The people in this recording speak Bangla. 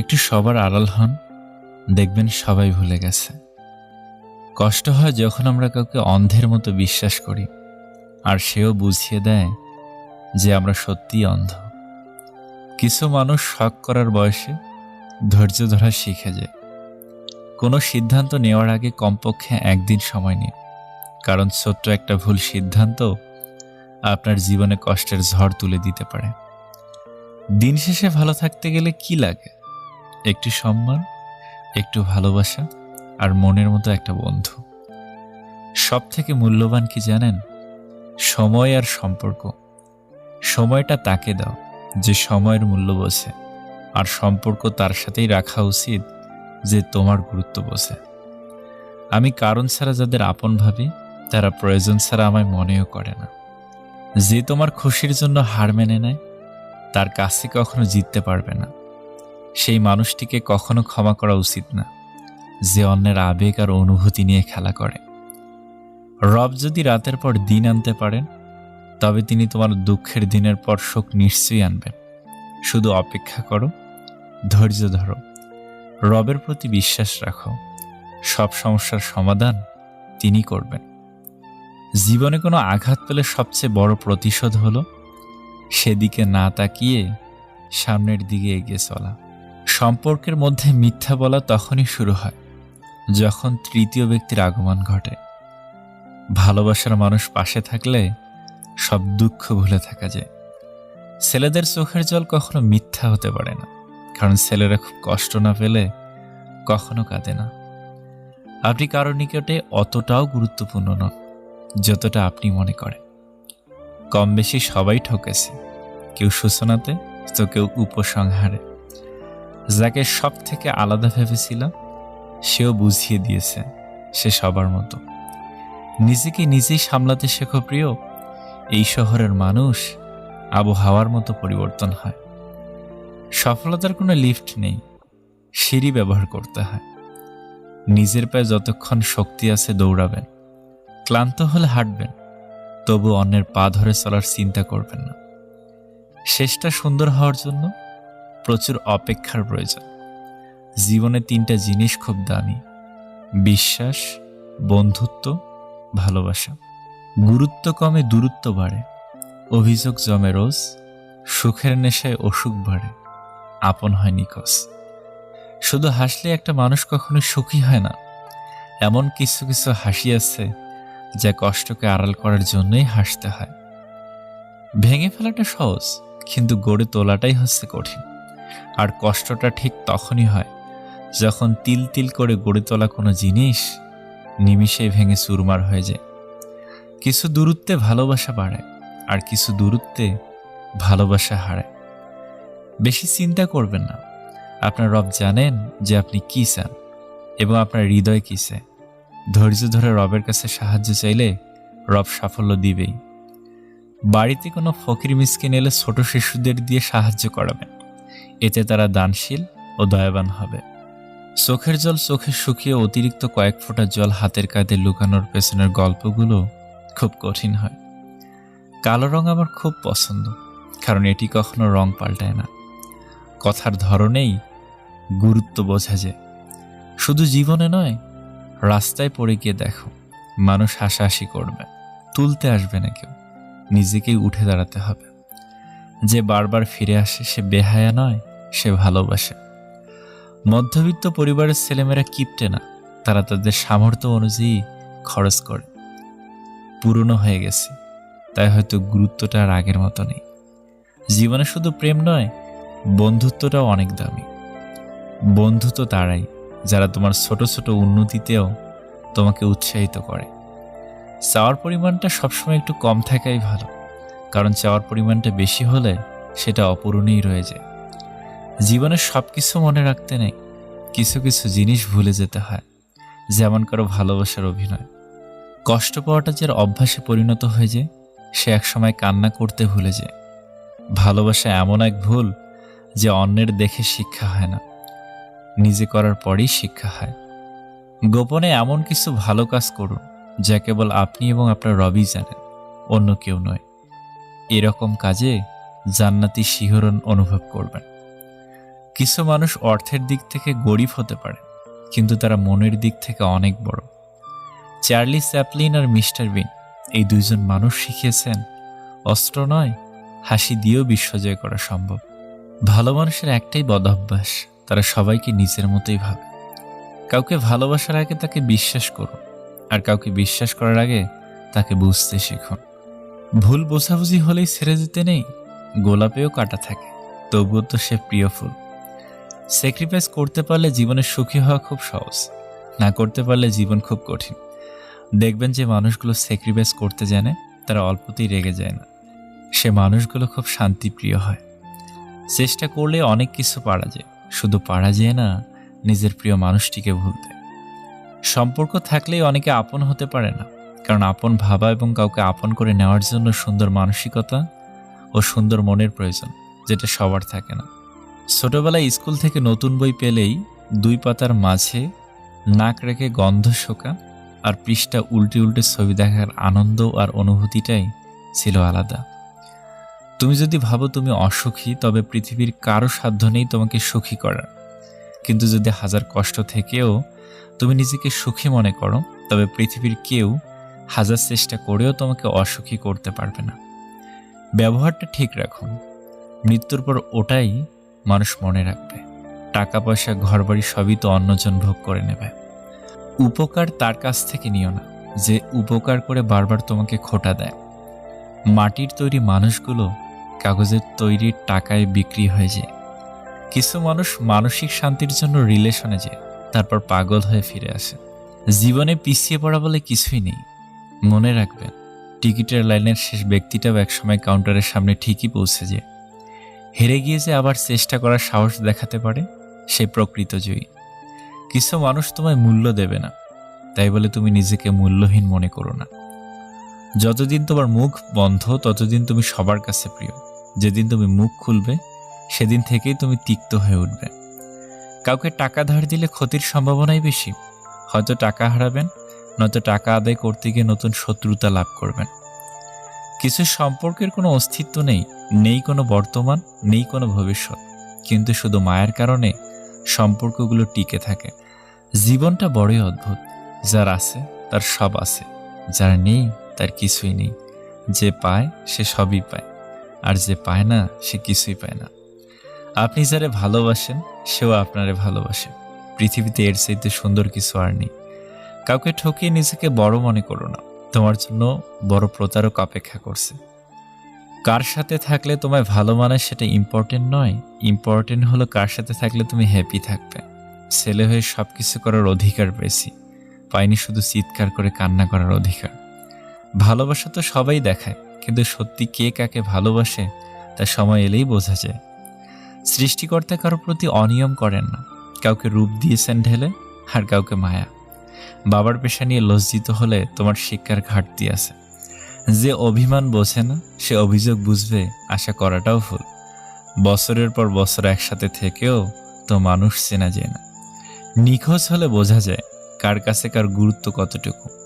একটু সবার আড়াল হন, দেখবেন সবাই ভুলে গেছে। কষ্ট হয় যখন আমরা কাউকে অন্ধের মতো বিশ্বাস করি, আর সেও বুঝিয়ে দেয় যে আমরা সত্যিই অন্ধ। কিছু মানুষ শখ করার বয়সে ধৈর্য ধরা শিখে যায়। কোনো সিদ্ধান্ত নেওয়ার আগে কমপক্ষে একদিন সময় নিন, কারণ ছোট্ট একটা ভুল সিদ্ধান্ত আপনার জীবনে কষ্টের ঝড় তুলে দিতে পারে। দিন শেষে ভালো থাকতে গেলে কি লাগে? একটু সম্মান, একটু ভালোবাসা আর মনের মতো একটা বন্ধু। সব থেকে মূল্যবান কি জানেন? সময় আর সম্পর্ক। সময়টা তাকে দাও যে সময়ের মূল্য বোঝে আর সম্পর্ক তার সাথেই রাখা উচিত যে তোমার গুরুত্ব বোঝে। আমি কারণ ছাড়া যাদের আপন ভাবি, তারা প্রয়োজন ছাড়া আমায় মনেও করে না। যে তোমার খুশির জন্য হার মেনে নেয়, তার কাছে কখনো জিততে পারবে না। সেই মানুষটিকে কখনো ক্ষমা করা উচিত না, যে অন্যের আবেগ আর অনুভূতি নিয়ে খেলা করে। রব যদি রাতের পর দিন আনতে পারেন, তবে তিনি তোমার দুঃখের দিনের পর শোক নিশ্চয়ই আনবেন। শুধু অপেক্ষা করো, ধৈর্য ধরো, রবের প্রতি বিশ্বাস রাখো, সব সমস্যার সমাধান তিনি করবেন। জীবনে কোনো আঘাত পেলে সবচেয়ে বড় প্রতিশোধ হলো, সেদিকে না তাকিয়ে সামনের দিকে এগিয়ে চলা। সম্পর্কের মধ্যে মিথ্যা বলা তখনই শুরু হয়, যখন তৃতীয় ব্যক্তির আগমন ঘটে। ভালোবাসার মানুষ পাশে থাকলে সব দুঃখ ভুলে থাকা যায়। ছেলেদের চোখের জল কখনো মিথ্যা হতে পারে না, কারণ ছেলেরা খুব কষ্ট না পেলে কখনো কাঁদে না। আপনি কারোর নিকটে অতটাও গুরুত্বপূর্ণ নন, যতটা আপনি মনে করেন। কম বেশি সবাই ঠকেছে, কেউ সূচনাতে, তো কেউ উপসংহারে। যাকে সব থেকে আলাদা ভেবেছিলাম, সেও বুঝিয়ে দিয়েছে সে সবার মতো। নিজেকে নিজেই সামলাতে শেখো প্রিয়, এই শহরের মানুষ আবহাওয়ার মতো পরিবর্তন হয়। সফলতার কোনো লিফট নেই, সিঁড়ি ব্যবহার করতে হয়। নিজের পায়ে যতক্ষণ শক্তি আছে দৌড়াবেন, ক্লান্ত হলে হাঁটবেন, তবু অন্যের পা ধরে চলার চিন্তা করবেন না। শেষটা সুন্দর হওয়ার জন্য প্রচুর অপেক্ষার প্রয়োজন। জীবনে তিনটা জিনিস খুব দামি। বিশ্বাস, বন্ধুত্ব, ভালোবাসা। গুরুত্ব কমে, দূরত্ব বাড়ে। অভিযোগ জমে রোজ, সুখের নেশায় অসুখ বাড়ে। আপন হয় নিকস। শুধু হাসলে একটা মানুষ কখনো সুখী হয় না। এমন কিছু কিছু হাসি আছে যা কষ্টকে আড়াল করার জন্যই হাসতে হয়। ভেঙে ফেলাটা সহজ, কিন্তু গড়ে তোলাটাই হচ্ছে কঠিন। আর কষ্টটা ঠিক তখনই হয় যখন তিল তিল করে গড়ে তোলা কোনো জিনিস নিমিষেই ভেঙে চুরমার হয়ে যায়। কিছু দূরত্বে ভালোবাসা বাড়ায় আর কিছু দূরত্বে ভালোবাসা হারায়। বেশি চিন্তা করবেন না। আপনার রব জানেন যে আপনি কি চান এবং আপনার হৃদয় কী চায়। ধৈর্য ধরে রবের কাছে সাহায্য চাইলে রব সাফল্য দিবেই। বাড়িতে কোনো ফকির মিসকিন এলে ছোট শিশুদের দিয়ে সাহায্য করাবেন। এতে তারা দানশীল ও দয়াবান হবে। চোখের জল চোখে শুকিয়ে অতিরিক্ত কয়েক ফোঁটা জল হাতের কাঁধে লুকানোর পেছনের গল্পগুলো খুব কঠিন হয়। কালো রং আমার খুব পছন্দ, কারণ এটি কখনো রং পাল্টায় না। কথার ধরনেই গুরুত্ব বোঝা যায়। শুধু জীবনে নয়, রাস্তায় পড়ে গিয়ে দেখো, মানুষ হাসাহাসি করবে, তুলতে আসবে না কেউ, নিজেকেই উঠে দাঁড়াতে হবে। যে বারবার ফিরে আসে, সে বেহায়া নয়, সে ভালোবাসে। মধ্যবিত্ত পরিবারের ছেলেমেয়েরা কিপটে না, তারা তাদের সামর্থ্য অনুযায়ী খরচ করে। পুরনো হয়ে গেছে, তাই হয়তো গুরুত্বটা আর আগের মতো নেই। জীবনে শুধু প্রেম নয়, বন্ধুত্বটাও অনেক দামি। বন্ধুত্ব তারাই, যারা তোমার ছোট ছোট উন্নতিতেও তোমাকে উৎসাহিত করে। চাওয়ার পরিমাণটা সবসময় একটু কম থাকাই ভালো। কারণ চাওয়ার পরিমাণটা বেশি হলে সেটা অপূরণেই রয়ে যায়। জীবনে সব কিছু মনে রাখতে নেই, কিছু কিছু জিনিস ভুলে যেতে হয়, যেমন কারও ভালোবাসার অভিনয়। কষ্ট পাওয়াটা যার অভ্যাসে পরিণত হয়ে যায়, সে একসময় কান্না করতে ভুলে যায়। ভালোবাসা এমন এক ভুল যে অন্যের দেখে শিক্ষা হয় না, নিজে করার পরেই শিক্ষা হয়। গোপনে এমন কিছু ভালো কাজ করুন, যা কেবল আপনি এবং আপনার রবি জানেন, অন্য কেউ নয়। এরকম কাজে জান্নাতি শিহরণ অনুভব করবেন। কিছু মানুষ অর্থের দিক থেকে গরিব হতে পারে, কিন্তু তারা মনের দিক থেকে অনেক বড়। চার্লি স্যাপলিন আর মিস্টার বিন এই দুইজন মানুষ শিখিয়েছেন, অস্ত্র নয়, হাসি দিয়েও বিশ্বজয় করা সম্ভব। ভালো মানুষের একটাই বদভ্যাস তারা সবাইকে নিজের মতোই ভাবে। কাউকে ভালোবাসার আগে তাকে বিশ্বাস করুন, আর কাউকে বিশ্বাস করার আগে তাকে বুঝতে শিখুন। ভুল বোঝাবুঝি হলেই ছেড়ে যেতে নেই, গোলাপেও কাটা থাকে, তবুও তো সে প্রিয় ফুল। স্যাক্রিফাইস করতে পারলে জীবনে সুখী হওয়া খুব সহজ, না করতে পারলে জীবন খুব কঠিন। দেখবেন যে মানুষগুলো স্যাক্রিফাইস করতে জানে, তারা অল্পতেই রেগে যায় না। সে মানুষগুলো খুব শান্তিপ্রিয় হয়। চেষ্টা করলে অনেক কিছু পারা যায়, শুধু পারা যায় না, নিজের প্রিয় মানুষটিকে ভুলতে সম্পর্ক থাকলেই অনেকে আপন হতে পারে না। কারণ আপন ভাবা এবং কাউকে আপন করে নেওয়ার জন্য সুন্দর মানসিকতা ও সুন্দর মনের প্রয়োজন, যেটা সবার থাকে না। ছোটবেলায় স্কুল থেকে নতুন বই পেলেই দুই পাতার মাঝে নাক রেখে গন্ধ শোকা আর পৃষ্ঠা উল্টে উল্টে ছবি দেখার আনন্দ আর অনুভূতিটাই ছিল আলাদা। তুমি যদি ভাবো তুমি অসুখী, তবে পৃথিবীর কারও সাধ্য নেই তোমাকে সুখী করার। কিন্তু যদি হাজার কষ্ট থেকেও তুমি নিজেকে সুখী মনে করো, তবে পৃথিবীর কেউ হাজার চেষ্টা করেও তোমাকে অসুখী করতে পারবে না। ব্যবহারটা ঠিক রাখুন। মৃত্যুর পর ওটাই মানুষ মনে রাখবে। টাকা পয়সা ঘরবাড়ি সবই তো অন্যজন ভোগ করে নেবে। উপকার তার কাছ থেকে নিও না, যে উপকার করে বারবার তোমাকে খোটা দেয়। মাটির তৈরি মানুষগুলো কাগজের তৈরি টাকায় বিক্রি হয়ে যায়। কিছু মানুষ মানসিক শান্তির জন্য রিলেশনে যায়, তারপর পাগল হয়ে ফিরে আসে। জীবনে পিছিয়ে পড়া বলে কিছুই নেই। মনে রাখবেন, টিকিটের লাইনের শেষ ব্যক্তিটাও একসময় কাউন্টারের সামনে ঠিকই পৌঁছে যায়। হেরে গিয়ে যে আবার চেষ্টা করার সাহস দেখাতে পারে, সে প্রকৃত জয়ী। কিছু মানুষ তোমায় মূল্য দেবে না, তাই বলে তুমি নিজেকে মূল্যহীন মনে করো না। যতদিন তোমার মুখ বন্ধ, ততদিন তুমি সবার কাছে প্রিয়। যেদিন তুমি মুখ খুলবে, সেদিন থেকেই তুমি তিক্ত হয়ে উঠবে। কাউকে টাকা ধার দিলে ক্ষতির সম্ভাবনাই বেশি। হয়তো টাকা হারাবেন নয়তো টাকা আদায় করতে গিয়ে নতুন শত্রুতা লাভ করবেন। কিছু সম্পর্কের কোনো অস্তিত্ব নেই নেই কোনো বর্তমান, নেই কোনো ভবিষ্যৎ। কিন্তু শুধু মায়ের কারণে সম্পর্কগুলো টিকে থাকে। জীবনটা বড়ই অদ্ভুত। যার আছে, তার সব আছে। যার নেই, তার কিছুই নেই। যে পায়, সে সবই পায়। আর যে পায় না, সে কিছুই পায় না। আপনি যারে ভালোবাসেন, সেও আপনারে ভালোবাসে। পৃথিবীতে এর চাইতে সুন্দর কিছু আর নেই। কাউকে ঠকিয়ে নিজেকে বড় মনে করো না। তোমার জন্য বড় প্রতারক অপেক্ষা করছে। কার সাথে থাকলে তোমায় ভালো মানে সেটা ইম্পর্টেন্ট নয়। ইম্পর্টেন্ট হলো কার সাথে থাকলে তুমি হ্যাপি থাকবে। ছেলে হয়ে সব কিছু করার অধিকার পেয়েছি। পাইনি শুধু চিৎকার করে কান্না করার অধিকার। ভালোবাসা তো সবাই দেখায়, কিন্তু সত্যি কে কাকে ভালোবাসে তা সময় এলেই বোঝা যায়। সৃষ্টিকর্তা কারোর প্রতি অনিয়ম করেন না। কাউকে রূপ দিয়েছেন ঢেলে আর কাউকে মায়া। বাবার পেশা নিয়ে লজ্জিত হলে তোমার শিক্ষার ঘাটতি আছে। যে অভিমান বোঝে না, সে অভিযোগ বুঝবে, আশা করাটাও ভুল। বছরের পর বছর একসাথে থেকেও তো মানুষ চেনা যায় না। নিখোঁজ হলে বোঝা যায় কার কাছে কার গুরুত্ব কতটুকু।